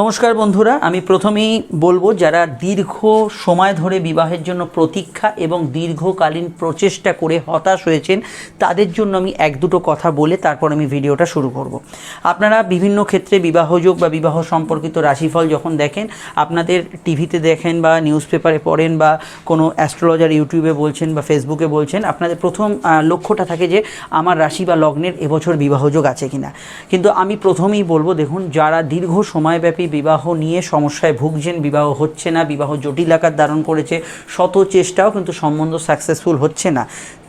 নমস্কার বন্ধুরা, আমি প্রথমেই বলব যারা দীর্ঘ সময় ধরে বিবাহের জন্য প্রতীক্ষা এবং দীর্ঘকালীন প্রচেষ্টা করে হতাশ হয়েছেন, তাদের জন্য আমি এক দুটো কথা বলে তারপর আমি ভিডিওটা শুরু করব। আপনারা বিভিন্ন ক্ষেত্রে বিবাহযোগ বা বিবাহ সম্পর্কিত রাশিফল যখন দেখেন, আপনাদের টিভিতে দেখেন বা নিউজ পেপারে পড়েন বা কোনো অ্যাস্ট্রোলজার ইউটিউবে বলছেন বা ফেসবুকে বলছেন, আপনাদের প্রথম লক্ষ্যটা থাকে যে আমার রাশি বা লগ্নের এবছর বিবাহযোগ আছে কিনা কিন্তু আমি প্রথমেই বলব, দেখুন, যারা দীর্ঘ সময়ব্যাপী বিবাহ নিয়ে সমস্যায় ভুগছেন, বিবাহ হচ্ছে না, বিবাহ জটিল আকার ধারণ করেছে, শত চেষ্টাও কিন্তু সম্বন্ধ সাকসেসফুল হচ্ছে না।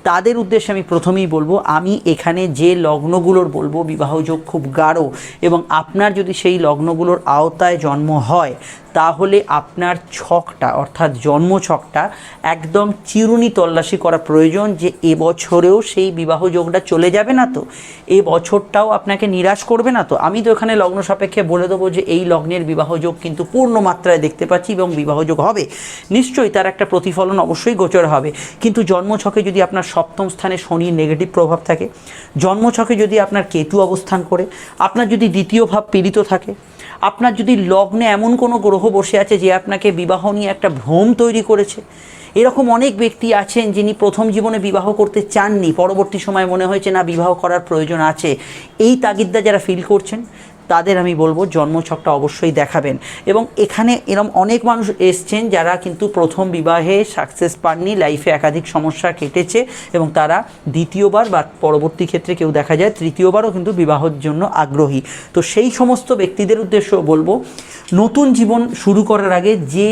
তাদের উদ্দেশ্যে আমি প্রথমেই বলব, আমি এখানে যে লগ্নগুলোর বলব, বিবাহযোগ খুব গাঢ় এবং আপনার যদি সেই লগ্নগুলোর আওতায় জন্ম হয়, তাহলে আপনার ছকটা, অর্থাৎ জন্ম ছকটা একদম চিরুনি তল্লাশি করা প্রয়োজন যে এবছরেও সেই বিবাহ যোগটা চলে যাবে না তো। এ বছরটাও আপনাকে নিরাশ করবে না তো। আমি তো এখানে লগ্ন সাপেক্ষে বলে দেবো যে এই লগ্নের বিবাহযোগ কিন্তু পূর্ণ মাত্রায় দেখতে পাচ্ছি এবং বিবাহযোগ হবে। নিশ্চয়ই তার একটা প্রতিফলন অবশ্যই গোচর হবে। কিন্তু জন্ম ছকে যদি আপনার সপ্তম স্থানে শনির নেগেটিভ প্রভাব থাকে। জন্মছকে যদি আপনার কেতু অবস্থান করে, আপনার যদি দ্বিতীয় ভাব পীড়িত থাকে, আপনার যদি লগ্নে এমন কোনো গ্রহ বসে আছে যে আপনাকে বিবাহ নিয়ে একটা ভ্রম তৈরি করেছে, এরকম অনেক ব্যক্তি আছেন যিনি প্রথম জীবনে বিবাহ করতে চাননি, পরবর্তী সময় মনে হয়েছে, না, বিবাহ করার প্রয়োজন আছে। এই তাগিদটা যারা ফিল করছেন তাদের আমি বলব জন্মছকটা অবশ্যই দেখাবেন। এবং এখানে এরম অনেক মানুষ এসছেন যারা কিন্তু প্রথম বিবাহে সাকসেস পাননি লাইফে একাধিক সমস্যা কেটেছে এবং তারা দ্বিতীয়বার বা পরবর্তী ক্ষেত্রে কেউ দেখা যায় তৃতীয়বারও কিন্তু বিবাহের জন্য আগ্রহী। তো সেই সমস্ত ব্যক্তিদের উদ্দেশ্য বলব, নতুন জীবন শুরু করার আগে যে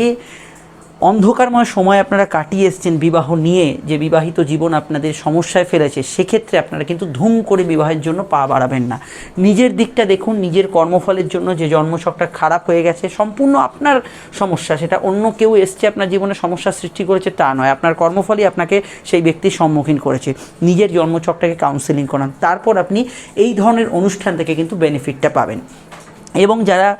অন্ধকারময় সময় আপনারা কাটিয়ে এসছেন বিবাহ নিয়ে, যে বিবাহিত জীবন আপনাদের সমস্যায় ফেলেছে, সেক্ষেত্রে আপনারা কিন্তু ধুম করে বিবাহের জন্য পা বাড়াবেন না। নিজের দিকটা দেখুন, নিজের কর্মফলের জন্য যে জন্মছকটা খারাপ হয়ে গেছে, সম্পূর্ণ আপনার সমস্যা, সেটা অন্য কেউ এসছে, আপনার জীবনে সমস্যা সৃষ্টি করেছে তা নয়। আপনার কর্মফলই আপনাকে সেই ব্যক্তির সম্মুখীন করেছে। নিজের জন্মছকটাকে কাউন্সেলিং করান, তারপর আপনি এই ধরনের অনুষ্ঠান থেকে কিন্তু বেনিফিটটা পাবেন। এবং যারা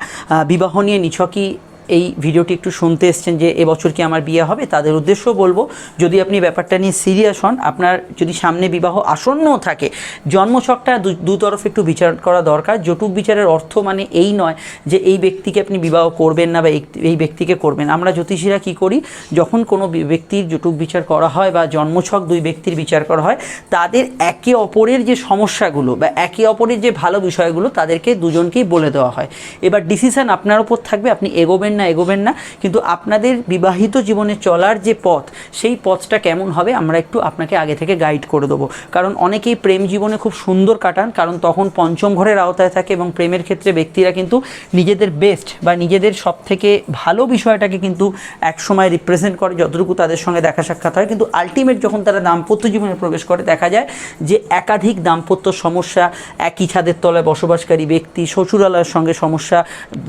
বিবাহ নিয়ে নিছকই এই ভিডিওটি একটু শুনতে এসছেন যে এবছর কি আমার বিয়ে হবে, তাদের উদ্দেশ্য বলব, যদি আপনি ব্যাপারটা নিয়ে সিরিয়াস হন, আপনার যদি সামনে বিবাহ আসন্নও থাকে, জন্মছকটা দু- তরফ একটু বিচার করা দরকার। জটুক বিচারের অর্থ মানে এই নয় যে এই ব্যক্তিকে আপনি বিবাহ করবেন না বা এই- ব্যক্তিকে করবেন। আমরা জ্যোতিষীরা কি করি, যখন কোনো ব্যক্তির জটুক বিচার করা হয় বা জন্মছক দুই ব্যক্তির বিচার করা হয়, তাদের একে অপরের যে সমস্যাগুলো বা একে অপরের যে ভালো বিষয়গুলো, তাদেরকে দুজনকেই বলে দেওয়া হয়। এবার ডিসিশন আপনার উপর থাকবে, আপনি এগোবেন না, এগোবেন না। কিন্তু আপনাদের বিবাহিত জীবনে চলার যে পথ, সেই পথটা কেমন হবে আমরা একটু আপনাকে আগে থেকে গাইড করে দেবো। কারণ অনেকেই প্রেম জীবনে খুব সুন্দর কাটান, কারণ তখন পঞ্চম ঘরের আওতায় থাকে এবং প্রেমের ক্ষেত্রে ব্যক্তিরা কিন্তু নিজেদের বেস্ট বা নিজেদের সব থেকে ভালো বিষয়টাকে কিন্তু একসময় রিপ্রেজেন্ট করে, যতটুকু তাদের সঙ্গে দেখা সাক্ষাৎ হয়। কিন্তু আলটিমেট যখন তারা দাম্পত্য জীবনে প্রবেশ করে, দেখা যায় যে একাধিক দাম্পত্য সমস্যা, একই ছাদের তলায় বসবাসকারী ব্যক্তি, শ্বশুরালয়ের সঙ্গে সমস্যা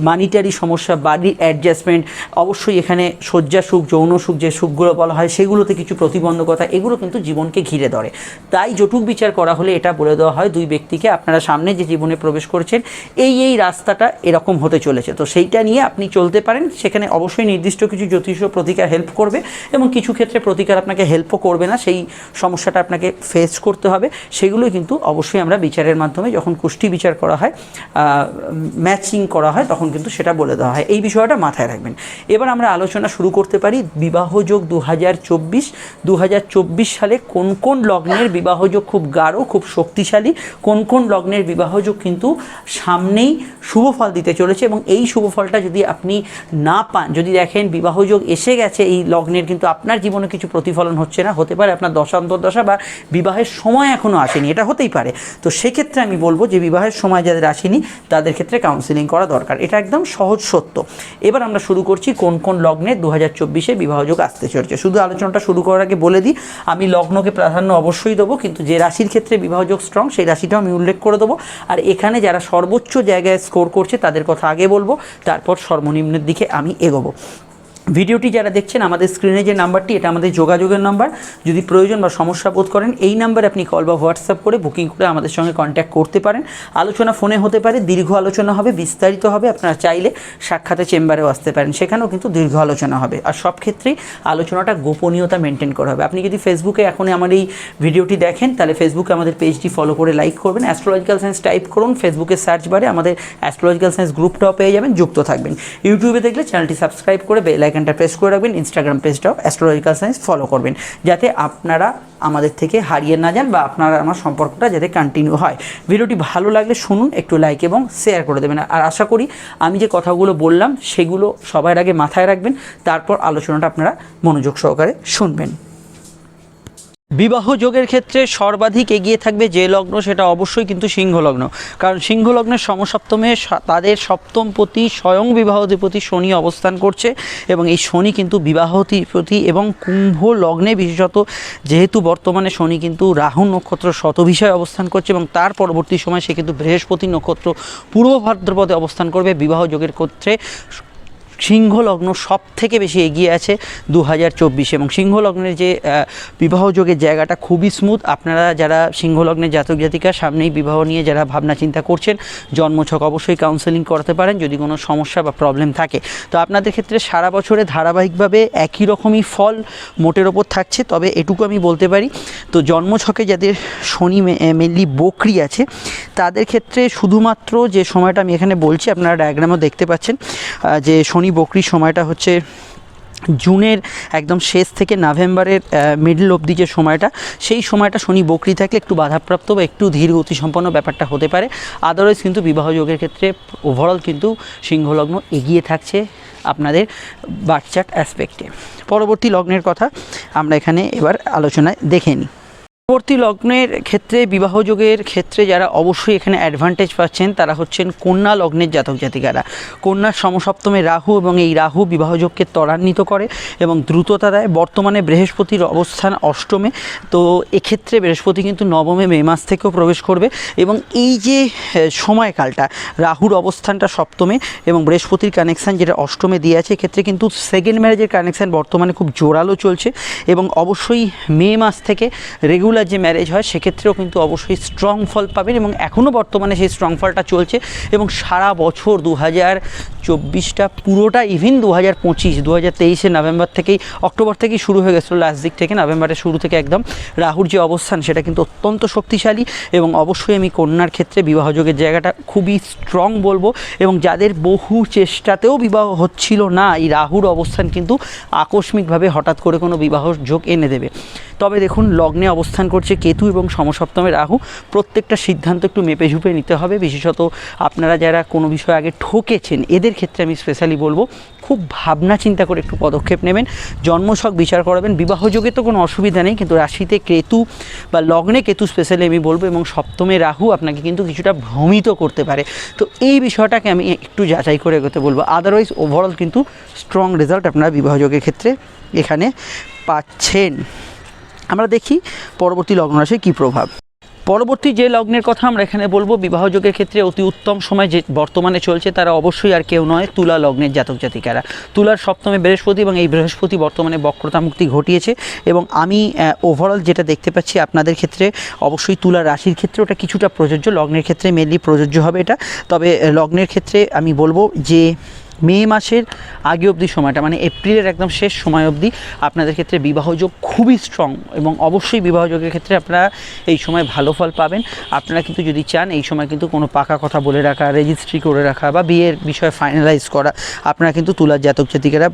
মানিটারি সমস্যা, বাড়ির অ্যাডজাস্টমেন্ট অবশ্যই এখানে শয্যা সুখ, যৌন সুখ, যে সুখগুলো বলা হয়, সেগুলোতে কিছু প্রতিবন্ধকতা, এগুলো কিন্তু জীবনকে ঘিরে ধরে। তাই জটুক বিচার করা হলে এটা বলে দেওয়া হয়, দুই ব্যক্তিকে আপনারা সামনে যে জীবনে প্রবেশ করছেন, এই এই রাস্তাটা এরকম হতে চলেছে। তো সেইটা নিয়ে আপনি চলতে পারেন, সেখানে অবশ্যই নির্দিষ্ট কিছু জ্যোতিষ প্রতিকার হেল্প করবে এবং কিছু ক্ষেত্রে প্রতিকার আপনাকে হেল্পও করবে না, সেই সমস্যাটা আপনাকে ফেস করতে হবে। সেগুলোই কিন্তু অবশ্যই আমরা বিচারের মাধ্যমে যখন কুষ্টি বিচার করা হয় ম্যাচিং করা হয়, তখন কিন্তু সেটা বলে দেওয়া হয়। এই বিষয়টা মাথায় রাখবেন। এবার আমরা আলোচনা শুরু করতে পারি বিবাহযোগ দু হাজার চব্বিশ। দু হাজার চব্বিশ সালে কোন কোন লগ্নের বিবাহযোগ খুব গাঢ়, খুব শক্তিশালী, কোন কোন লগ্নের বিবাহযোগ কিন্তু সামনেই শুভ ফল দিতে চলেছে এবং এই শুভ ফলটা যদি আপনি না পান, যদি দেখেন বিবাহযোগ এসে গেছে, এই লগ্নের কিন্তু আপনার জীবনে কিছু প্রতিফলন হচ্ছে না, হতে পারে আপনার দশান্তর দশা বা বিবাহের সময় এখনও আসেনি, এটা হতেই পারে। তো সেক্ষেত্রে আমি বলব যে বিবাহের সময় যাদের আসেনি, তাদের ক্ষেত্রে কাউন্সিলিং করা দরকার, এটা একদম সহজ সত্য। এবার আমরা শুরু করছি কোন কোন লগ্নে দু হাজার চব্বিশে বিবাহযোগ আসতে চলছে। শুধু আলোচনাটা শুরু করার আগে বলে দিই, আমি লগ্নকে প্রাধান্য অবশ্যই দেবো, কিন্তু যে রাশির ক্ষেত্রে বিবাহযোগ স্ট্রং সেই রাশিটাও আমি উল্লেখ করে দেবো। আর এখানে যারা সর্বোচ্চ জায়গায় স্কোর করছে, তাদের কথা আগে বলব, তারপর সর্বনিম্নের দিকে আমি এগোবো। ভিডিওটি যারা দেখছেন, আমাদের স্ক্রিনে যে নাম্বারটি, এটা আমাদের যোগাযোগের নাম্বার। যদি প্রয়োজন বা সমস্যা বোধ করেন, এই নাম্বারে আপনি কল বা হোয়াটসঅ্যাপ করে বুকিং করে আমাদের সঙ্গে কন্ট্যাক্ট করতে পারেন। আলোচনা ফোনে হতে পারে, দীর্ঘ আলোচনা হবে, বিস্তারিত হবে, আপনারা চাইলে সাক্ষাতে চেম্বারেও আসতে পারেন। সেখানেও কিন্তু দীর্ঘ আলোচনা হবে। আর সব ক্ষেত্রেই আলোচনাটা গোপনীয়তা মেনটেন করা হবে। আপনি যদি ফেসবুকে এখন আমার এই ভিডিওটি দেখেন, তাহলে ফেসবুকে আমাদের পেজটি ফলো করে লাইক করবেন। অ্যাস্ট্রোলজিক্যাল সায়েন্স টাইপ করুন ফেসবুকে সার্চ বারে আমাদের অ্যাস্ট্রোলজিক্যাল সায়েন্স গ্রুপটাও পেয়ে যাবেন, যুক্ত থাকবেন। ইউটিউবে দেখলে চ্যানেলটি সাবস্ক্রাইব করে বেল আইকনটা প্রেস করে রাখবেন ইনস্টাগ্রাম পেজটাও অ্যাস্ট্রোলজিক্যাল সায়েন্স ফলো করবেন, যাতে আপনারা আমাদের থেকে হারিয়ে না যান বা আপনারা আমার সম্পর্কটা যাতে কন্টিনিউ হয়। ভিডিওটি ভালো লাগলে শুনুন, একটু লাইক এবং শেয়ার করে দেবেন। আর আশা করি আমি যে কথাগুলো বললাম, সেগুলো সবার আগে মাথায় রাখবেন, তারপর আলোচনাটা আপনারা মনোযোগ সহকারে শুনবেন। বিবাহ যোগের ক্ষেত্রে সর্বাধিক এগিয়ে থাকবে যে লগ্ন, সেটা অবশ্যই কিন্তু সিংহ লগ্ন কারণ সিংহ লগ্নের সমসপ্তমে তাদের সপ্তমপতি স্বয়ং বিবাহধিপতি শনি অবস্থান করছে এবং এই শনি কিন্তু বিবাহধিপতি এবং কুম্ভ লগ্নে বিশেষত, যেহেতু বর্তমানে শনি কিন্তু রাহু নক্ষত্র শতভিষয় অবস্থান করছে এবং তার পরবর্তী সময় সে কিন্তু বৃহস্পতি নক্ষত্র পূর্ব ভাদ্রপদে অবস্থান করবে বিবাহ যোগের ক্ষেত্রে। সিংহ লগ্ন সব থেকে বেশি এগিয়ে আছে দু হাজার চব্বিশে এবং সিংহ লগ্নের যে আহ, বিবাহ যোগের জায়গাটা খুবই স্মুথ আপনারা যারা সিংহ লগ্নের জাতক জাতিকা সামনেই বিবাহ নিয়ে যারা ভাবনা চিন্তা করছেন জন্মছক অবশ্যই কাউন্সেলিং করাতে পারেন যদি কোনো সমস্যা বা প্রবলেম থাকে। তো আপনাদের ক্ষেত্রে সারা বছরে ধারাবাহিকভাবে একই রকমই ফল মোটের ওপর থাকছে তবে এটুকু আমি বলতে পারি তো জন্মছকে যাদের শনি মেনলি বকরি আছে তাদের ক্ষেত্রে শুধুমাত্র যে সময়টা আমি এখানে বলছি আপনারা ডায়াগ্রামও দেখতে পাচ্ছেন যে শনি বকরির সময়টা হচ্ছে জুনের একদম শেষ থেকে নভেম্বরের মিডল অবধি যে সময়টা, সেই সময়টা শনি বকরি থাকলে একটু বাধাপ্রাপ্ত বা একটু ধীর গতিসম্পন্ন ব্যাপারটা হতে পারে। আদারওয়াইজ কিন্তু বিবাহ যোগের ক্ষেত্রে ওভারঅল কিন্তু সিংহলগ্ন এগিয়ে থাকছে আপনাদের বাচ্চাট অ্যাসপেক্টে পরবর্তী লগ্নের কথা আমরা এখানে এবার আলোচনায় দেখে নিই। পরবর্তী লগ্নের ক্ষেত্রে, বিবাহ যোগের ক্ষেত্রে যারা অবশ্যই এখানে অ্যাডভান্টেজ পাচ্ছেন, তারা হচ্ছেন কন্যা লগ্নের জাতক জাতিকারা। কন্যার সমসপ্তমে রাহু এবং এই রাহু বিবাহযোগকে ত্বরান্বিত করে এবং দ্রুততা দেয়। বর্তমানে বৃহস্পতির অবস্থান অষ্টমে, তো এক্ষেত্রে বৃহস্পতি কিন্তু নবমে, মে মাস থেকেও প্রবেশ করবে এবং এই যে সময়কালটা, রাহুর অবস্থানটা সপ্তমে এবং বৃহস্পতির কানেকশান যেটা অষ্টমে দিয়ে আছে, এক্ষেত্রে কিন্তু সেকেন্ড ম্যারেজের কানেকশান বর্তমানে খুব জোরালো চলছে এবং অবশ্যই মে মাস থেকে রেগুলার যে ম্যারেজ হয়, সেক্ষেত্রেও কিন্তু অবশ্যই স্ট্রং ফল পাবেন এবং এখনও বর্তমানে সেই স্ট্রং ফলটা চলছে এবং সারা বছর দু হাজার চব্বিশটা পুরোটা ইভিন দু হাজার পঁচিশ দু হাজার তেইশে নভেম্বর থেকেই, অক্টোবর থেকেই শুরু হয়ে গেছিল লাস্ট দিক থেকে, নভেম্বরের শুরু থেকে একদম রাহুর যে অবস্থান সেটা কিন্তু অত্যন্ত শক্তিশালী এবং অবশ্যই আমি কন্যার ক্ষেত্রে বিবাহযোগের জায়গাটা খুবই স্ট্রং বলব এবং যাদের বহু চেষ্টাতেও বিবাহ হচ্ছিল না, এই রাহুর অবস্থান কিন্তু আকস্মিকভাবে হঠাৎ করে কোনো বিবাহ যোগ এনে দেবে। তবে দেখুন, লগ্নে অবস্থান করছে কেতু এবং সমসপ্তমে রাহু। প্রত্যেকটা সিদ্ধান্ত একটু মেপে ঝুপে নিতে হবে। বিশেষত আপনারা যারা কোনো বিষয় আগে ঠকেছেন, এদের ক্ষেত্রে আমি স্পেশালি বলব, খুব ভাবনা চিন্তা করে একটু পদক্ষেপ নেবেন। জন্মছক বিচার করাবেন। বিবাহযোগে তো কোনো অসুবিধা নেই, কিন্তু রাশিতে কেতু বা লগ্নে কেতু স্পেশালি আমি বলব এবং সপ্তমে রাহু আপনাকে কিন্তু কিছুটা ভ্রমিত করতে পারে। তো এই বিষয়টাকে আমি একটু যাচাই করে এগোতে বলব। আদারওয়াইজ ওভারঅল কিন্তু স্ট্রং রেজাল্ট আপনারা বিবাহযোগের ক্ষেত্রে এখানে পাচ্ছেন। আমরা দেখি পরবর্তী লগ্ন রাশির কী প্রভাব। পরবর্তী যে লগ্নের কথা আমরা এখানে বলব বিবাহযোগের ক্ষেত্রে অতি উত্তম সময় যে বর্তমানে চলছে, তারা অবশ্যই আর কেউ নয়, তুলা লগ্নের জাতক জাতিকারা। তুলার সপ্তমে বৃহস্পতি এবং এই বৃহস্পতি বর্তমানে বক্রতা মুক্তি ঘটিয়েছে এবং আমি ওভারঅল যেটা দেখতে পাচ্ছি আপনাদের ক্ষেত্রে, অবশ্যই তুলা রাশির ক্ষেত্রে ওটা কিছুটা প্রযোজ্য, লগ্নের ক্ষেত্রে মেনলি প্রযোজ্য হবে এটা। তবে লগ্নের ক্ষেত্রে আমি বলব যে মে মাসের আগে অবধি সময়টা মানে এপ্রিলের একদম শেষ সময় অবধি আপনাদের ক্ষেত্রে বিবাহযোগ খুবই স্ট্রং এবং অবশ্যই বিবাহযোগের ক্ষেত্রে আপনারা এই সময় ভালো ফল পাবেন। আপনারা কিন্তু যদি চান, এই সময় কিন্তু কোনো পাকা কথা বলে রাখা রেজিস্ট্রি করে রাখা বা বিয়ের বিষয়ে ফাইনালাইজ করা, আপনারা কিন্তু তুলার জাতক জাতিকেরা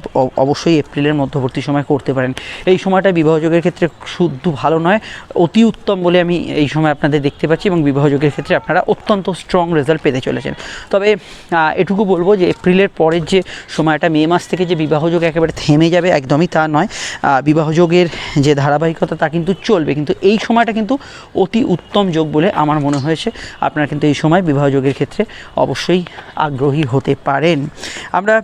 অবশ্যই এপ্রিলের মধ্যবর্তী সময় করতে পারেন। এই সময়টা বিবাহযোগের ক্ষেত্রে শুদ্ধ ভালো নয়, অতি উত্তম বলে আমি এই সময় আপনাদের দেখতে পাচ্ছি এবং বিবাহযোগের ক্ষেত্রে আপনারা অত্যন্ত স্ট্রং রেজাল্ট পেতে চলেছেন। তবে এটুকু বলব যে এপ্রিলের পরের যে সময়টা, মে মাস থেকে যে বিবাহযোগ একেবারে থেমে যাবে, একদমই তা নয়। বিবাহযোগের যে ধারাবাহিকতা, তা কিন্তু চলবে। কিন্তু এই সময়টা কিন্তু অতি উত্তম যোগ বলে আমার মনে হয়েছে। আপনারা কিন্তু এই সময় বিবাহযোগের ক্ষেত্রে অবশ্যই আগ্রহী হতে পারেন। আমরা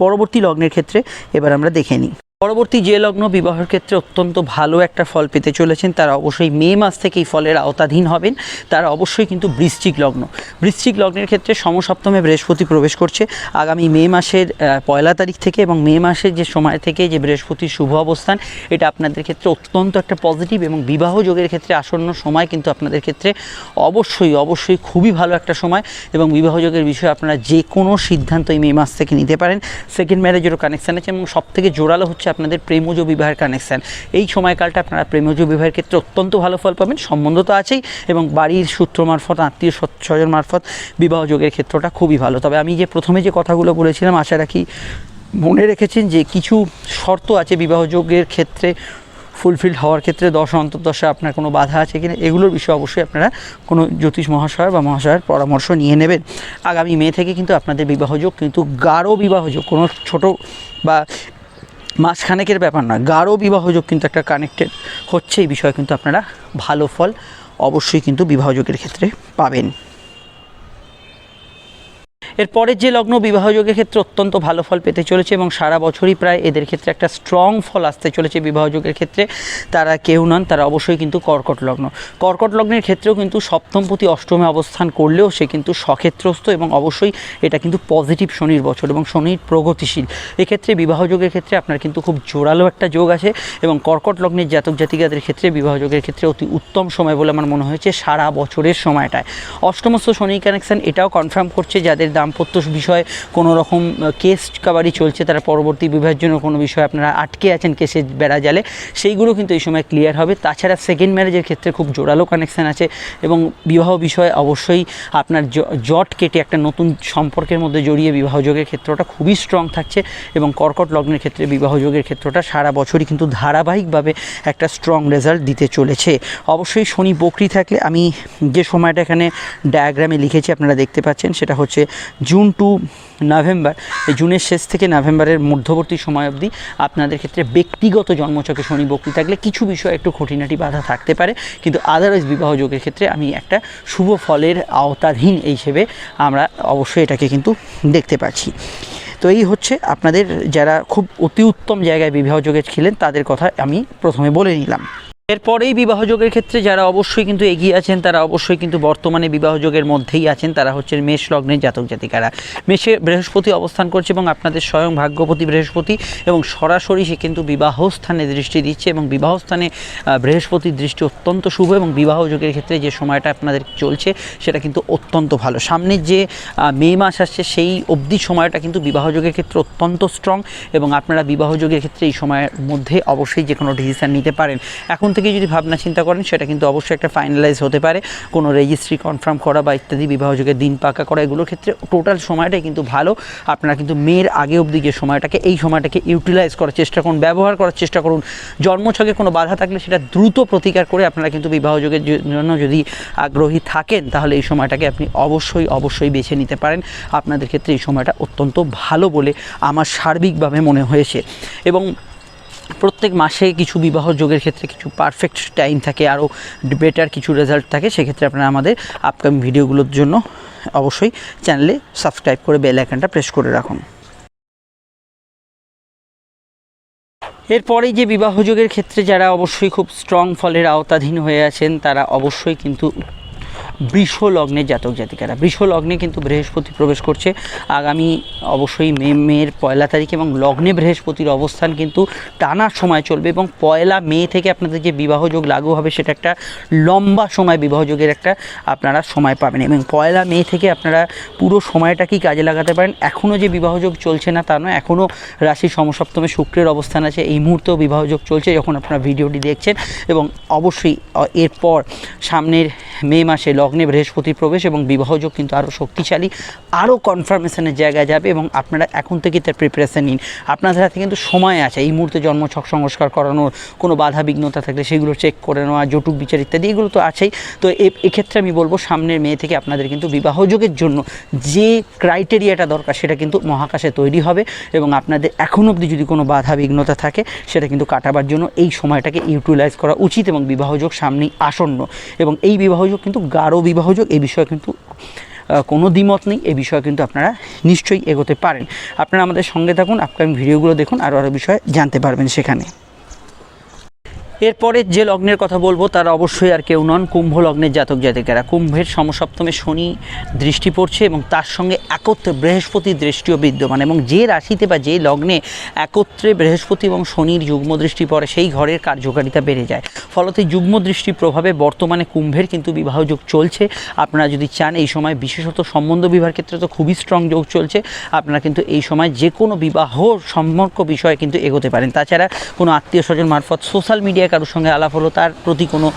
পরবর্তী লগ্নের ক্ষেত্রে এবার আমরা দেখে নিই। পরবর্তী যে লগ্ন বিবাহের ক্ষেত্রে অত্যন্ত ভালো একটা ফল পেতে চলেছেন, তারা অবশ্যই মে মাস থেকে এই ফলের আওতাধীন হবেন। তারা অবশ্যই কিন্তু বৃশ্চিক লগ্ন। বৃশ্চিক লগ্নের ক্ষেত্রে সমসপ্তমে বৃহস্পতি প্রবেশ করছে। আগামী মে মাসের পয়লা তারিখ থেকে এবং মে মাসের যে সময় থেকে যে বৃহস্পতির শুভ অবস্থান, এটা আপনাদের ক্ষেত্রে অত্যন্ত একটা পজিটিভ এবং বিবাহ যোগের ক্ষেত্রে আসন্ন সময় কিন্তু আপনাদের ক্ষেত্রে অবশ্যই অবশ্যই খুবই ভালো একটা সময় এবং বিবাহ যোগের বিষয়ে আপনারা যে কোনো সিদ্ধান্ত এই মে মাস থেকে নিতে পারেন। সেকেন্ড ম্যারেজেরও কানেকশান আছে এবং সব থেকে জোরালো হচ্ছে আপনাদের প্রেমজ বিবাহের কানেকশান এই সময়কালটা আপনারা প্রেমজ বিবাহের ক্ষেত্রে অত্যন্ত ভালো ফল পাবেন। সম্বন্ধ তো আছেই এবং বাড়ির সূত্র মারফত, আত্মীয় স্বজন মারফত বিবাহ যোগের ক্ষেত্রটা খুবই ভালো। তবে আমি যে প্রথমে যে কথাগুলো বলেছিলাম, আশা রাখি মনে রেখেছেন যে কিছু শর্ত আছে বিবাহ যোগের ক্ষেত্রে ফুলফিল হওয়ার ক্ষেত্রে, দশ অন্তর্দশা আপনার কোনো বাধা আছে কিনা, এগুলোর বিষয়ে অবশ্যই আপনারা কোনো জ্যোতিষ মহাশয় বা মহাশয়ের পরামর্শ নিয়ে নেবেন। আগামী মে থেকে কিন্তু আপনাদের বিবাহযোগ কিন্তু গাঢ় বিবাহযোগ কোনো ছোট বা মাসখানেকের ব্যাপার নয়, গাঢ় বিবাহযোগ কিন্তু একটা কানেক্টেড হচ্ছে, এই বিষয়ে কিন্তু আপনারা ভালো ফল অবশ্যই কিন্তু বিবাহযোগের ক্ষেত্রে পাবেন। এরপরের যে লগ্ন বিবাহযোগের ক্ষেত্রে অত্যন্ত ভালো ফল পেতে চলেছে এবং সারা বছরই প্রায় এদের ক্ষেত্রে একটা স্ট্রং ফল আসতে চলেছে বিবাহযোগের ক্ষেত্রে, তারা কেউ নন, তারা অবশ্যই কিন্তু কর্কট লগ্ন। কর্কট লগ্নের ক্ষেত্রেও কিন্তু সপ্তমপতি অষ্টমে অবস্থান করলেও সে কিন্তু সক্ষেত্রস্থ এবং অবশ্যই এটা কিন্তু পজিটিভ শনির বছর এবং শনির প্রগতিশীল। এক্ষেত্রে বিবাহযোগের ক্ষেত্রে আপনার কিন্তু খুব জোরালো একটা যোগ আছে এবং কর্কট লগ্নের জাতক জাতিকাদের ক্ষেত্রে বিবাহযোগের ক্ষেত্রে অতি উত্তম সময় বলে আমার মনে হয়েছে সারা বছরের সময়টায়। অষ্টমস্ত শনি কানেকশান এটাও কনফার্ম করছে যাদের দাম্পত্য বিষয়ে কোনো রকম কেস কাবারি চলছে, তারা পরবর্তী বিবাহের জন্য কোনো বিষয়ে আপনারা আটকে আছেন কেসে বেড়া জালে, সেইগুলো কিন্তু এই সময় ক্লিয়ার হবে। তাছাড়া সেকেন্ড ম্যারেজের ক্ষেত্রে খুব জোরালো কানেকশন আছে এবং বিবাহ বিষয়ে অবশ্যই আপনার জট কেটে একটা নতুন সম্পর্কের মধ্যে জড়িয়ে বিবাহযোগের ক্ষেত্রটা খুবই স্ট্রং থাকছে এবং কর্কট লগ্নের ক্ষেত্রে বিবাহযোগের ক্ষেত্রটা সারা বছরই কিন্তু ধারাবাহিকভাবে একটা স্ট্রং রেজাল্ট দিতে চলেছে। অবশ্যই শনি বকরি থাকলে, আমি যে সময়টা এখানে ডায়াগ্রামে লিখেছি, আপনারা দেখতে পাচ্ছেন, সেটা হচ্ছে জুন টু নভেম্বর, এই জুনের শেষ থেকে নভেম্বরের মধ্যবর্তী সময় অবধি আপনাদের ক্ষেত্রে ব্যক্তিগত জন্মচকে শনি বকরি থাকলে কিছু বিষয় একটু খুঁটিনাটি বাধা থাকতে পারে। কিন্তু আদারওয়াইজ বিবাহ যোগের ক্ষেত্রে আমি একটা শুভ ফলের আওতাধীন হিসেবে আমরা অবশ্যই এটাকে কিন্তু দেখতে পাচ্ছি। তো এই হচ্ছে আপনাদের যারা খুব অতি উত্তম জায়গায় বিবাহ যোগে ছিলেন, তাদের কথা আমি প্রথমে বলে নিলাম। এরপরেই বিবাহযোগের ক্ষেত্রে যারা অবশ্যই কিন্তু এগিয়ে আছেন, তারা অবশ্যই কিন্তু বর্তমানে বিবাহযোগের মধ্যেই আছেন। তারা হচ্ছেন মেষ লগ্নের জাতক জাতিকারা। মেষে বৃহস্পতি অবস্থান করছে এবং আপনাদের স্বয়ং ভাগ্যপতি বৃহস্পতি এবং সরাসরি সে কিন্তু বিবাহ স্থানে দৃষ্টি দিচ্ছে এবং বিবাহ স্থানে বৃহস্পতির দৃষ্টি অত্যন্ত শুভ এবং বিবাহযোগের ক্ষেত্রে যে সময়টা আপনাদের চলছে, সেটা কিন্তু অত্যন্ত ভালো। সামনের যে মে মাস আসছে, সেই অবধি সময়টা কিন্তু বিবাহযোগের ক্ষেত্রে অত্যন্ত স্ট্রং এবং আপনারা বিবাহযোগের ক্ষেত্রে এই সময়ের মধ্যে অবশ্যই যে কোনো ডিসিশান নিতে পারেন। এখন থেকে যদি ভাবনা চিন্তা করেন, সেটা কিন্তু অবশ্যই একটা ফাইনালাইজ হতে পারে। কোনো রেজিস্ট্রি কনফার্ম করা বা ইত্যাদি বিবাহযোগের দিন পাকা করা, এগুলোর ক্ষেত্রে টোটাল সময়টাই কিন্তু ভালো। আপনারা কিন্তু মেয়ের আগে অবধি যে সময়টাকে, এই সময়টাকে ইউটিলাইজ করার চেষ্টা করুন, ব্যবহার করার চেষ্টা করুন। জন্মছকে কোনো বাধা থাকলে সেটা দ্রুত প্রতিকার করে আপনারা কিন্তু বিবাহযোগের জন্য যদি আগ্রহী থাকেন, তাহলে এই সময়টাকে আপনি অবশ্যই অবশ্যই বেছে নিতে পারেন। আপনাদের ক্ষেত্রে এই সময়টা অত্যন্ত ভালো বলে আমার সার্বিকভাবে মনে হয়েছে। এবং প্রত্যেক মাসে কিছু বিবাহ যোগের ক্ষেত্রে কিছু পারফেক্ট টাইম থাকে আরও বেটার কিছু রেজাল্ট থাকে, সেক্ষেত্রে আপনারা আমাদের আপকামিং ভিডিওগুলোর জন্য অবশ্যই চ্যানেলে সাবস্ক্রাইব করে বেল আইকনটা প্রেস করে রাখুন। এরপরেই যে বিবাহযোগের ক্ষেত্রে যারা অবশ্যই খুব স্ট্রং ফলের আওতাধীন হয়ে আছেন, তারা অবশ্যই কিন্তু বৃষ লগ্নে জাতক জাতিকারা। বৃষ লগ্নে কিন্তু বৃহস্পতি প্রবেশ করছে। আগামী অবশ্যই মে, মের পয়লা তারিখ এবং লগ্নে বৃহস্পতির অবস্থান কিন্তু টানা সময় চলবে এবং পয়লা মে থেকে আপনাদের যে বিবাহযোগ লাগু হবে সেটা একটা লম্বা সময় বিবাহযোগের একটা আপনারা সময় পাবেন এবং পয়লা মে থেকে আপনারা পুরো সময়টাকেই কাজে লাগাতে পারেন। এখনও যে বিবাহযোগ চলছে না তা নয় এখনও রাশি সমসপ্তমে শুক্রের অবস্থান আছে, এই মুহূর্তেও বিবাহযোগ চলছে যখন আপনারা ভিডিওটি দেখছেন এবং অবশ্যই এরপর সামনের মে মাসে লগ্নে বৃহস্পতি প্রবেশ এবং বিবাহযোগ কিন্তু আরও শক্তিশালী আরও কনফার্মেশনের জায়গায় যাবে এবং আপনারা এখন থেকে তার প্রিপারেশান নিন। আপনাদের হাতে কিন্তু সময় আছে। এই মুহূর্তে জন্মছক সংস্কার করানোর কোনো বাধা বিঘ্নতা থাকলে সেগুলো চেক করে নেওয়া, জটুক বিচার ইত্যাদি, এগুলো তো আছেই। তো এক্ষেত্রে আমি বলব, সামনের মেয়ে থেকে আপনাদের কিন্তু বিবাহযোগের জন্য যে ক্রাইটেরিয়াটা দরকার, সেটা কিন্তু মহাকাশে তৈরি হবে এবং আপনাদের এখন অবধি যদি কোনো বাধা বিঘ্নতা থাকে, সেটা কিন্তু কাটাবার জন্য এই সময়টাকে ইউটিলাইজ করা উচিত এবং বিবাহযোগ সামনেই আসন্ন। এবং এই বিবাহযোগ কিন্তু গাঢ় বিবাহযোগ, এই বিষয়ে কিন্তু কোনো দ্বিমত নেই এ বিষয়ে কিন্তু আপনারা নিশ্চয়ই এগোতে পারেন। আপনারা আমাদের সঙ্গে থাকুন আপকামিং ভিডিওগুলো দেখুন, আরও আরও বিষয়ে জানতে পারবেন সেখানে। এরপরে যে লগ্নের কথা বলব, তারা অবশ্যই আর কেউ নন কুম্ভ লগ্নের জাতক জাতিকারা। কুম্ভের সমসপ্তমে শনি দৃষ্টি পড়ছে এবং তার সঙ্গে একত্রে বৃহস্পতির দৃষ্টিও বিদ্যমান এবং যে রাশিতে বা যে লগ্নে একত্রে বৃহস্পতি এবং শনির যুগ্ম দৃষ্টি পড়ে, সেই ঘরের কার্যকারিতা বেড়ে যায়। ফলত যুগ্ম দৃষ্টির প্রভাবে বর্তমানে কুম্ভের কিন্তু বিবাহ যোগ চলছে। আপনারা যদি চান, এই সময় বিশেষত সম্বন্ধ বিবাহের ক্ষেত্রে তো খুবই স্ট্রং যোগ চলছে। আপনারা কিন্তু এই সময় যে কোনো বিবাহ সম্পর্ক বিষয়ে কিন্তু এগোতে পারেন। তাছাড়া কোনো আত্মীয় স্বজন মারফত সোশ্যাল মিডিয়ায় কারোর সঙ্গে আলাপ হলো তার প্রতি কোনো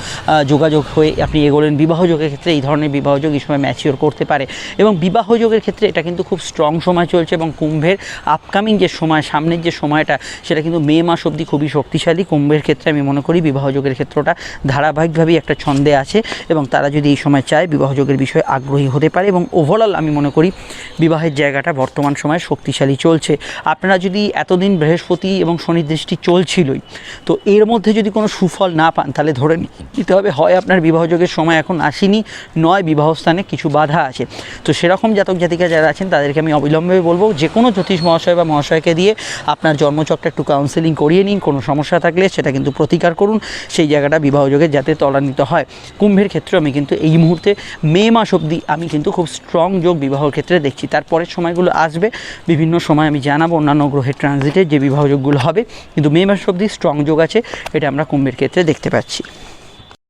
যোগাযোগ হয়ে আপনি এগোলেন, বিবাহ যোগের ক্ষেত্রে এই ধরনের বিবাহ যোগ এই সময় ম্যাচিওর করতে পারে। এবং বিবাহ যোগের ক্ষেত্রে এটা কিন্তু খুব স্ট্রং সময় চলছে এবং কুম্ভের আপকামিং যে সময়, সামনের যে সময়টা, সেটা কিন্তু মে মাস অবধি খুবই শক্তিশালী। কুম্ভের ক্ষেত্রে আমি মনে করি বিবাহ যোগের ক্ষেত্রটা ধারাবাহিকভাবেই একটা ছন্দে আছে এবং তারা যদি এই সময় চায়, বিবাহ যোগের বিষয়ে আগ্রহী হতে পারে এবং ওভারঅল আমি মনে করি বিবাহের জায়গাটা বর্তমান সময়ে শক্তিশালী চলছে। আপনারা যদি এতদিন বৃহস্পতি এবং শনি দৃষ্টি চলছিলই, তো এর মধ্যে যদি কোনো সুফল না পান, তাহলে ধরে নিতে হবে। হয় আপনার বিবাহযোগের সময় এখন আসেনি, নয় বিবাহস্থানে কিছু বাধা আছে। তো সেরকম জাতক জাতিকা যারা আছেন, তাদেরকে আমি অবিলম্বে বলব, যে কোনো জ্যোতিষ মহাশয় বা মহাশয়কে দিয়ে আপনার জন্মচকটা একটু কাউন্সেলিং করিয়ে নিন, কোনো সমস্যা থাকলে সেটা কিন্তু প্রতিকার করুন, সেই জায়গাটা বিবাহযোগের যাতে ত্বরান্বিত হয়। কুম্ভের ক্ষেত্রে আমি কিন্তু এই মুহূর্তে মে মাস অবধি আমি কিন্তু খুব স্ট্রং যোগ বিবাহর ক্ষেত্রে দেখছি। তারপরের সময়গুলো আসবে, বিভিন্ন সময় আমি জানাব অন্যান্য গ্রহের ট্রানজিটের যে বিবাহযোগগুলো হবে। কিন্তু মে মাস অবধি স্ট্রং যোগ আছে, এটা আমরা কুম্ভের ক্ষেত্রে দেখতে পাচ্ছি।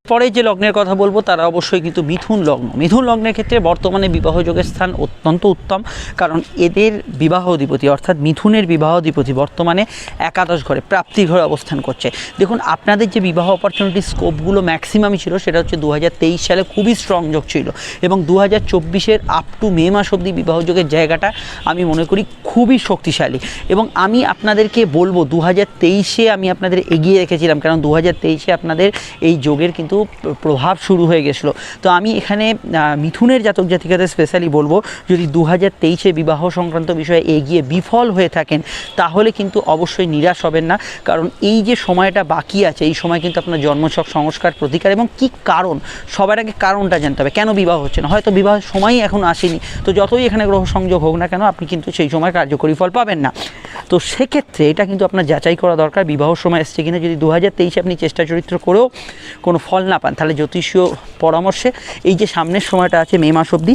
পরে যে লগ্নের কথা বলব, তারা অবশ্যই কিন্তু মিথুন লগ্ন। মিথুন লগ্নের ক্ষেত্রে বর্তমানে বিবাহ যোগের স্থান অত্যন্ত উত্তম, কারণ এদের বিবাহ অধিপতি অর্থাৎ মিথুনের বিবাহ অধিপতি বর্তমানে একাদশ ঘরে প্রাপ্তি ঘরে অবস্থান করছে। দেখুন, আপনাদের যে বিবাহ অপরচুনিটি স্কোপগুলো ম্যাক্সিমামই ছিল, সেটা হচ্ছে দু হাজার তেইশ সালে খুবই স্ট্রং যোগ ছিল এবং দু হাজার চব্বিশের আপ টু মে মাস অবধি বিবাহ যোগের জায়গাটা আমি মনে করি খুবই শক্তিশালী। এবং আমি আপনাদেরকে বলব দু হাজার তেইশে আমি আপনাদের এগিয়ে রেখেছিলাম, কারণ দু হাজার তেইশে আপনাদের এই যোগের কিন্তু প্র- প্রভাব শুরু হয়ে গেছিল। তো আমি এখানে মিথুনের জাতক জাতিকাদের স্পেশালি বলব, যদি দু হাজার তেইশে বিবাহ সংক্রান্ত বিষয়ে এগিয়ে বিফল হয়ে থাকেন, তাহলে কিন্তু অবশ্যই নিরাশ হবেন না। কারণ এই যে সময়টা বাকি আছে, এই সময় কিন্তু আপনার জন্মছক, সংস্কার, প্রতিকার এবং কি কারণ, সবার আগে কারণটা জানতে হবে। কেন বিবাহ হচ্ছে না? হয়তো বিবাহের সময়ই এখন আসেনি। তো যতই এখানে গ্রহ সংযোগ হোক না কেন, আপনি কিন্তু সেই সময় কার্যকরী ফল পাবেন না। তো সেক্ষেত্রে এটা কিন্তু আপনার যাচাই করা দরকার। বিবাহ সময় এসছে কিনা যদি দু হাজার তেইশে আপনি চেষ্টা চরিত্র করেও কোনো ফল না পান, তাহলে জ্যোতিষীয় পরামর্শে এই যে সামনের সময়টা আছে মে মাস অবধি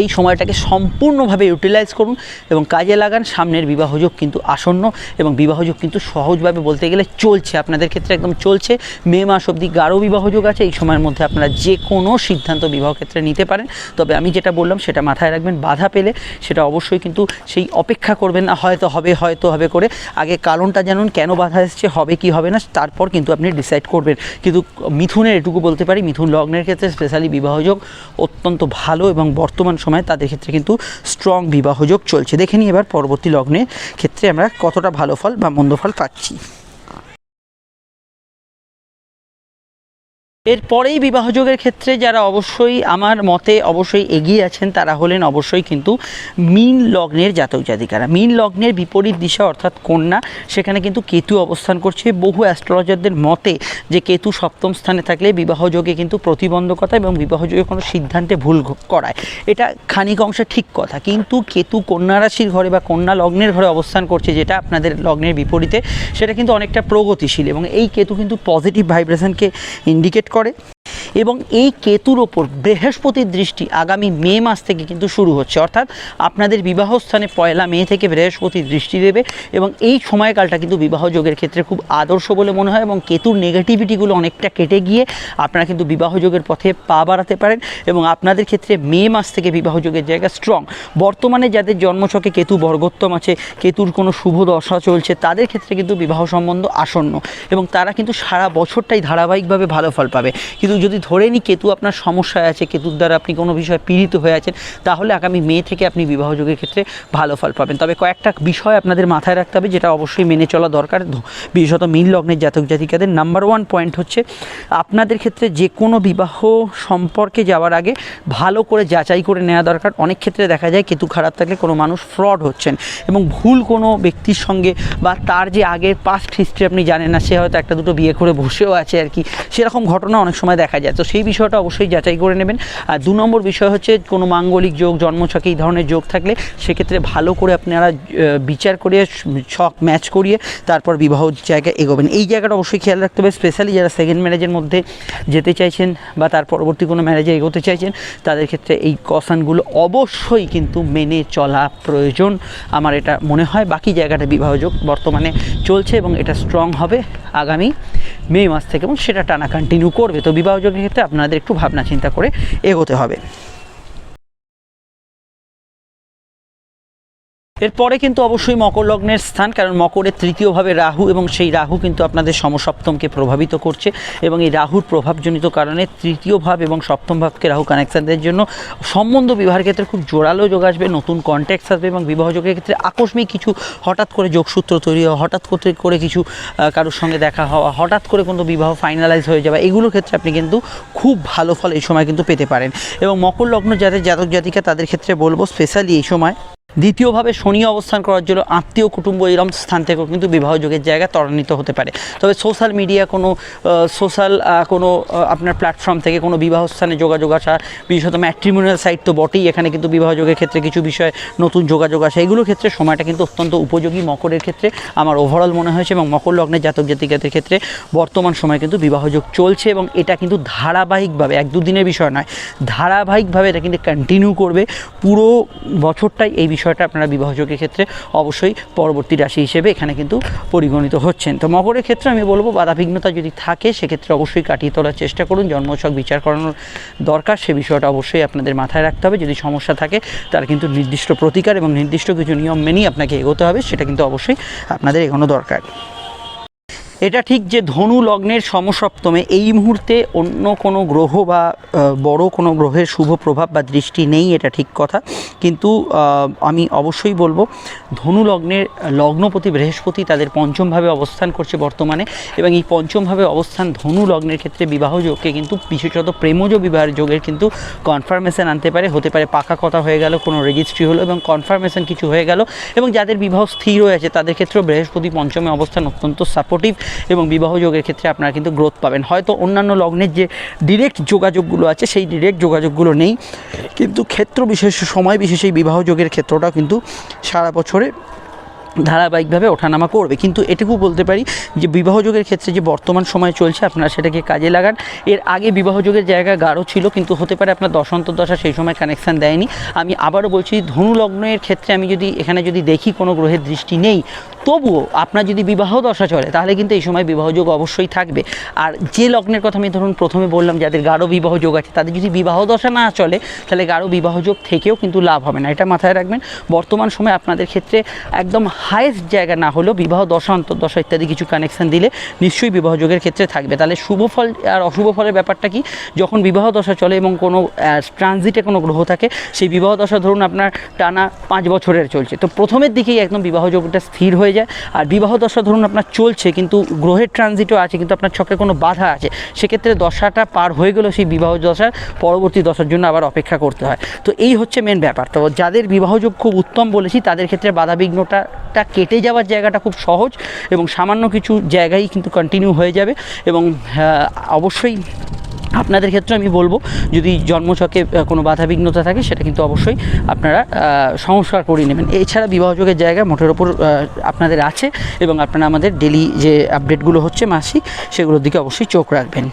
এই সময়টাকে সম্পূর্ণভাবে ইউটিলাইজ করুন এবং কাজে লাগান। সামনের বিবাহযোগ কিন্তু আসন্ন এবং বিবাহযোগ কিন্তু সহজভাবে বলতে গেলে চলছে। আপনাদের ক্ষেত্রে একদম চলছে। মে মাস অবধি গাঢ় বিবাহযোগ আছে। এই সময়ের মধ্যে আপনারা যে কোনো সিদ্ধান্ত বিবাহ ক্ষেত্রে নিতে পারেন। তবে আমি যেটা বললাম, সেটা মাথায় রাখবেন। বাধা পেলে সেটা অবশ্যই কিন্তু সেই অপেক্ষা করবেন না। হয়তো হবে হয়তো হবে করে। আগে কারণটা জানুন, কেন বাধা এসছে, হবে কি হবে না, তারপর কিন্তু আপনি ডিসাইড করবেন। কিন্তু মিথুনের এটুকু বলতে পারি, মিথুন লগ্নের ক্ষেত্রে স্পেশালি বিবাহযোগ অত্যন্ত ভালো এবং বর্তমান সময়ে তাদের ক্ষেত্রে কিন্তু স্ট্রং বিবাহযোগ চলছে। দেখে নিই এবার পরবর্তী লগ্নের ক্ষেত্রে আমরা কতটা ভালো ফল বা মন্দ ফল পাচ্ছি। এরপরেই বিবাহযোগের ক্ষেত্রে যারা অবশ্যই আমার মতে অবশ্যই এগিয়ে আছেন, তারা হলেন অবশ্যই কিন্তু মীন লগ্নের জাতক জাতিকারা। মীন লগ্নের বিপরীত দিশা অর্থাৎ কন্যা, সেখানে কিন্তু কেতু অবস্থান করছে। বহু অ্যাস্ট্রোলজারদের মতে যে কেতু সপ্তম স্থানে থাকলে বিবাহযোগে কিন্তু প্রতিবন্ধকতা এবং বিবাহযোগে কোনো সিদ্ধান্তে ভুল করায়। এটা খানিক অংশে ঠিক কথা। কিন্তু কেতু কন্যা রাশির ঘরে বা কন্যা লগ্নের ঘরে অবস্থান করছে, যেটা আপনাদের লগ্নের বিপরীতে, সেটা কিন্তু অনেকটা প্রগতিশীল এবং এই কেতু কিন্তু পজিটিভ ভাইব্রেশনকে ইন্ডিকেট করে। করে এবং এই কেতুর ওপর বৃহস্পতির দৃষ্টি আগামী মে মাস থেকে কিন্তু শুরু হচ্ছে। অর্থাৎ আপনাদের বিবাহ স্থানে পয়লা মে থেকে বৃহস্পতি দৃষ্টি দেবে এবং এই সময়কালটা কিন্তু বিবাহ যোগের ক্ষেত্রে খুব আদর্শ বলে মনে হয় এবং কেতুর নেগেটিভিটিগুলো অনেকটা কেটে গিয়ে আপনারা কিন্তু বিবাহ যোগের পথে পা বাড়াতে পারেন এবং আপনাদের ক্ষেত্রে মে মাস থেকে বিবাহ যোগের জায়গা স্ট্রং বর্তমানে যাদের জন্মছকে কেতু বর্গোত্তম আছে, কেতুর কোনো শুভ দশা চলছে, তাদের ক্ষেত্রে কিন্তু বিবাহ সম্বন্ধ আসন্ন এবং তারা কিন্তু সারা বছরটাই ধারাবাহিকভাবে ভালো ফল পাবে। কিন্তু যদি ধরে নিই কেতু আপনার সমস্যায় আছে, কেতুর দ্বারা আপনি কোনো বিষয়ে পীড়িত হয়ে আছেন, তাহলে আগামী মে থেকে আপনি বিবাহযোগের ক্ষেত্রে ভালো ফল পাবেন। তবে কয়েকটা বিষয় আপনাদের মাথায় রাখতে হবে যেটা অবশ্যই মেনে চলা দরকার। বিশেষত মিল লগ্নের জাতক জাতিকাদের নাম্বার ওয়ান পয়েন্ট হচ্ছে আপনাদের ক্ষেত্রে যে কোনো বিবাহ সম্পর্কে যাওয়ার আগে ভালো করে যাচাই করে নেওয়া দরকার। অনেক ক্ষেত্রে দেখা যায় কেতু খারাপ থাকলে কোনো মানুষ ফ্রড হচ্ছেন এবং ভুল কোনো ব্যক্তির সঙ্গে বা তার যে আগের পাস্ট হিস্ট্রি আপনি জানেন না, সে হয়তো একটা দুটো বিয়ে করে বসেও আছে আর কি। সেরকম ঘটনা অনেক সময় দেখা যায়। আছে তো সেই বিষয়টা অবশ্যই যাচাই করে নেবেন। আর দু নম্বর বিষয় হচ্ছে, কোনো মাঙ্গলিক যোগ জন্মছকে এই ধরনের যোগ থাকলে সেক্ষেত্রে ভালো করে আপনারা বিচার করে ছক ম্যাচ করিয়ে তারপর বিবাহ জায়গায় এগোবেন। এই জায়গাটা অবশ্যই খেয়াল রাখতে হবে, স্পেশালি যারা সেকেন্ড ম্যারেজের মধ্যে যেতে চাইছেন বা তার পরবর্তী কোনো ম্যারেজে এগোতে চাইছেন, তাদের ক্ষেত্রে এই কসানগুলো অবশ্যই কিন্তু মেনে চলা প্রয়োজন আমার এটা মনে হয়। বাকি জায়গাটা বিবাহযোগ বর্তমানে চলছে এবং এটা স্ট্রং হবে আগামী মে মাস থেকে এবং সেটা টানা কন্টিনিউ করবে। তো বিবাহযোগের ক্ষেত্রে আপনাদের একটু ভাবনা চিন্তা করে এগোতে হবে। এরপরে কিন্তু অবশ্যই মকর লগ্নের স্থান, কারণ মকরের তৃতীয়ভাবে রাহু এবং সেই রাহু কিন্তু আপনাদের সমসপ্তমকে প্রভাবিত করছে এবং এই রাহুর প্রভাবজনিত কারণে তৃতীয় ভাব এবং সপ্তম ভাবকে রাহু কানেকশানদের জন্য সম্বন্ধ বিবাহের ক্ষেত্রে খুব জোরালো যোগ আসবে, নতুন কন্ট্যাক্টস আসবে এবং বিবাহ যোগের ক্ষেত্রে আকস্মিক কিছু হঠাৎ করে যোগসূত্র তৈরি হওয়া, হঠাৎ করতে করে কিছু কারোর সঙ্গে দেখা হওয়া, হঠাৎ করে কোনো বিবাহ ফাইনালাইজ হয়ে যাওয়া, এগুলোর ক্ষেত্রে আপনি কিন্তু খুব ভালো ফল এই সময় কিন্তু পেতে পারেন। এবং মকর লগ্ন যাদের জাতক জাতিকা তাদের ক্ষেত্রে বলব স্পেশালি এই সময় দ্বিতীয়ভাবে শনি অবস্থান করার জন্য আত্মীয় কুটুম্ব এরম স্থান থেকেও কিন্তু বিবাহ যোগের জায়গা ত্বরান্বিত হতে পারে। তবে সোশ্যাল মিডিয়া কোনো সোশ্যাল কোনো আপনার প্ল্যাটফর্ম থেকে কোনো বিবাহ স্থানে যোগাযোগ আসা, বিশেষত ম্যাট্রিমোনিয়াল সাইট তো বটেই, এখানে কিন্তু বিবাহ যোগের ক্ষেত্রে কিছু বিষয়ে নতুন যোগাযোগ আসে। এগুলোর ক্ষেত্রে সময়টা কিন্তু অত্যন্ত উপযোগী মকরের ক্ষেত্রে। আমার ওভারঅল মনে হয়েছে এবং মকর লগ্নের জাতক জাতিকাদের ক্ষেত্রে বর্তমান সময় কিন্তু বিবাহযোগ চলছে এবং এটা কিন্তু ধারাবাহিকভাবে, এক দুদিনের বিষয় নয়, ধারাবাহিকভাবে এটা কিন্তু কন্টিনিউ করবে। পুরো বছরটাই এই বিষয়টা আপনারা বিবাহযোগের ক্ষেত্রে অবশ্যই পরবর্তী রাশি হিসেবে এখানে কিন্তু পরিগণিত হচ্ছেন। তো মকরের ক্ষেত্রে আমি বলব বাধাবিঘ্নতা যদি থাকে, সেক্ষেত্রে অবশ্যই কাটিয়ে তোলার চেষ্টা করুন। জন্মছক বিচার করানোর দরকার, সে বিষয়টা অবশ্যই আপনাদের মাথায় রাখতে হবে। যদি সমস্যা থাকে, তার কিন্তু নির্দিষ্ট প্রতিকার এবং নির্দিষ্ট কিছু নিয়ম মেনেই আপনাকে এগোতে হবে, সেটা কিন্তু অবশ্যই আপনাদের এগোনো দরকার। এটা ঠিক যে ধনু লগ্নের সমসপ্তমে এই মুহূর্তে অন্য কোনো গ্রহ বা বড় কোনো গ্রহের শুভ প্রভাব বা দৃষ্টি নেই, এটা ঠিক কথা। কিন্তু আমি অবশ্যই বলব, ধনু লগ্নের লগ্নপতি বৃহস্পতি তাদের পঞ্চমভাবে অবস্থান করছে বর্তমানে এবং এই পঞ্চমভাবে অবস্থান ধনু লগ্নের ক্ষেত্রে বিবাহ যোগকে কিন্তু বিশেষত প্রেমজ বিবাহের যোগের কিন্তু কনফার্মেশন আনতে পারে, হতে পারে পাকা কথা হয়ে গেল, কোনো রেজিস্ট্রি হলো এবং কনফার্মেশন কিছু হয়ে গেল এবং যাদের বিবাহ স্থির হয়ে আছে তাদের ক্ষেত্রেও বৃহস্পতি পঞ্চমে অবস্থান অত্যন্ত সাপোর্টিভ এবং বিবাহ যোগের ক্ষেত্রে আপনারা কিন্তু গ্রোথ পাবেন। হয়তো অন্যান্য লগ্নের যে ডিরেক্ট যোগাযোগগুলো আছে, সেই ডিরেক্ট যোগাযোগগুলো নেই। কিন্তু ক্ষেত্র বিশেষ, সময় বিশেষ এই বিবাহ যোগের ক্ষেত্রটা কিন্তু সারা বছরে ধারাবাহিকভাবে ওঠানামা করবে। কিন্তু এটুকু বলতে পারি যে বিবাহযোগের ক্ষেত্রে যে বর্তমান সময় চলছে, আপনারা সেটাকে কাজে লাগান। এর আগে বিবাহযোগের জায়গা গাঢ় ছিল, কিন্তু হতে পারে আপনার দশা সেই সময় কানেকশান দেয়নি। আমি আবারও বলছি ধনু লগ্নের ক্ষেত্রে আমি যদি, এখানে যদি দেখি কোনো গ্রহের দৃষ্টি নেই, তবুও আপনার যদি বিবাহ দশা চলে, তাহলে কিন্তু এই সময় বিবাহযোগ অবশ্যই থাকবে। আর যে লগ্নের কথা আমি ধরুন প্রথমে বললাম, যাদের গাঢ় বিবাহ যোগ আছে, তাদের যদি বিবাহ দশা না চলে, তাহলে গাঢ় বিবাহযোগ থেকেও কিন্তু লাভ হবে না। এটা মাথায় রাখবেন। বর্তমান সময় আপনাদের ক্ষেত্রে একদম হায়েস্ট জায়গা না হলেও বিবাহ দশা, অন্তর্দশা ইত্যাদি কিছু কানেকশান দিলে নিশ্চয়ই বিবাহ যোগের ক্ষেত্রে থাকবে। তাহলে শুভ ফল আর অশুভ ফলের ব্যাপারটা কি? যখন বিবাহ দশা চলে এবং কোনো ট্রানজিটে কোনো গ্রহ থাকে, সেই বিবাহ দশা ধরুন আপনার টানা পাঁচ বছরের চলছে। তো প্রথমের দিকেই একদম বিবাহ যোগটা স্থির হয়ে যায়। আর বিবাহ দশা ধরুন আপনার চলছে, কিন্তু গ্রহের ট্রানজিটও আছে, কিন্তু আপনার ছকে কোনো বাধা আছে, সেক্ষেত্রে দশাটা পার হয়ে গেলেও সেই বিবাহ দশার পরবর্তী দশার জন্য আবার অপেক্ষা করতে হয়। তো এই হচ্ছে মেন ব্যাপার। তো যাদের বিবাহযোগ খুব উত্তম বলেছি, তাদের ক্ষেত্রে বাধাবিঘ্নটা টা কেটে যাওয়ার জায়গাটা খুব সহজ এবং সামান্য কিছু জায়গায় কিন্তু কন্টিনিউ হয়ে যাবে এবং অবশ্যই আপনাদের ক্ষেত্রে আমি বলব, যদি জন্মছকে কোনো বাধাবিঘ্নতা থাকে, সেটা কিন্তু অবশ্যই আপনারা সংস্কার করে নেবেন। এছাড়া বিবাহযোগের জায়গা মোটের ওপর আপনাদের আছে এবং আপনারা আমাদের ডেলি যে আপডেটগুলো হচ্ছে মাসিক, সেগুলোর দিকে অবশ্যই চোখ রাখবেন।